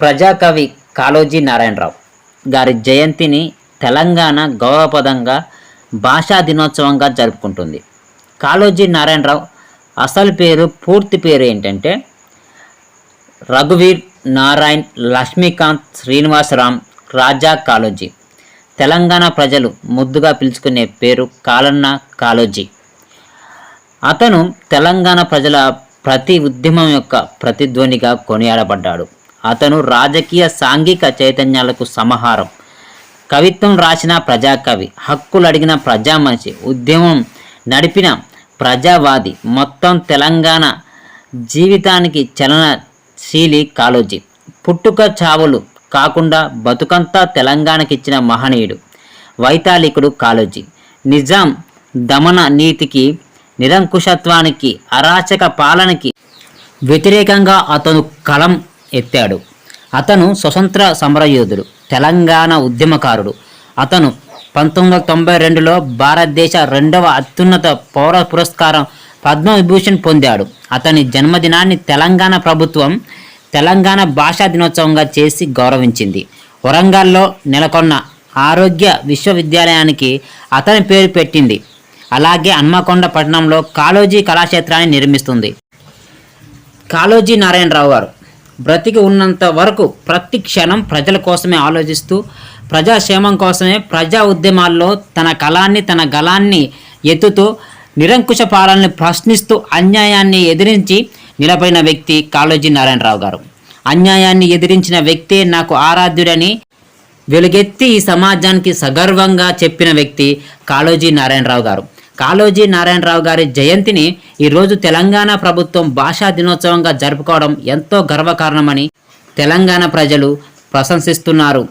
ప్రజాకవి కాళోజీ నారాయణరావు గారి జయంతిని తెలంగాణ గౌరవపదంగా భాషా దినోత్సవంగా జరుపుకుంటుంది. కాళోజీ నారాయణరావు అసలు పేరు పూర్తి పేరు ఏంటంటే రఘువీర్ నారాయణ్ లక్ష్మీకాంత్ శ్రీనివాసరామ్ రాజా కాళోజీ. తెలంగాణ ప్రజలు ముద్దుగా పిలుచుకునే పేరు కాలన్న కాళోజీ. అతను తెలంగాణ ప్రజల ప్రతి ఉద్యమం యొక్క ప్రతిధ్వనిగా కొనియాడబడ్డాడు. అతను రాజకీయ సాంఘిక చైతన్యాలకు సమాహారం. కవిత్వం రాసిన ప్రజాకవి హక్కులు అడిగిన ప్రజామనిషి ఉద్యమం నడిపిన ప్రజావాది మొత్తం తెలంగాణ జీవితానికి చలనశీలి కాలోజీ పుట్టుక చావులు కాకుండా బతుకంతా తెలంగాణకి ఇచ్చిన మహనీయుడు వైతాళికుడు కాలోజీ నిజాం దమన నీతికి నిరంకుశత్వానికి అరాచక పాలనకి వ్యతిరేకంగా అతను కలం ఎత్తాడు. అతను స్వతంత్ర సమరయోధుడు తెలంగాణ ఉద్యమకారుడు. అతను పంతొమ్మిది వందల తొంభై రెండులో భారతదేశ రెండవ అత్యున్నత పౌర పురస్కారం పద్మవిభూషణ్ పొందాడు. అతని జన్మదినాన్ని తెలంగాణ ప్రభుత్వం తెలంగాణ భాషా దినోత్సవంగా చేసి గౌరవించింది. వరంగల్లో నెలకొన్న ఆరోగ్య విశ్వవిద్యాలయానికి అతని పేరు పెట్టింది. అలాగే హన్మకొండ పట్టణంలో కాళోజీ కళాక్షేత్రాన్ని నిర్మిస్తుంది. కాళోజీ నారాయణరావు గారు బ్రతికి ఉన్నంత వరకు ప్రతి క్షణం ప్రజల కోసమే ఆలోచిస్తూ ప్రజాక్షేమం కోసమే ప్రజా ఉద్యమాల్లో తన కళాన్ని తన గలాన్ని ఎత్తుతూ నిరంకుశ పాలనని ప్రశ్నిస్తూ అన్యాయాన్ని ఎదిరించి నిలబడిన వ్యక్తి కాళోజీ నారాయణరావు గారు. అన్యాయాన్ని ఎదిరించిన వ్యక్తే నాకు ఆరాధ్యుడని వెలుగెత్తి ఈ సమాజానికి సగర్వంగా చెప్పిన వ్యక్తి కాళోజీ నారాయణరావు గారు. కాళోజీ నారాయణరావు గారి జయంతిని ఈరోజు తెలంగాణ ప్రభుత్వం భాషా దినోత్సవంగా జరుపుకోవడం ఎంతో గర్వకారణమని తెలంగాణ ప్రజలు ప్రశంసిస్తున్నారు.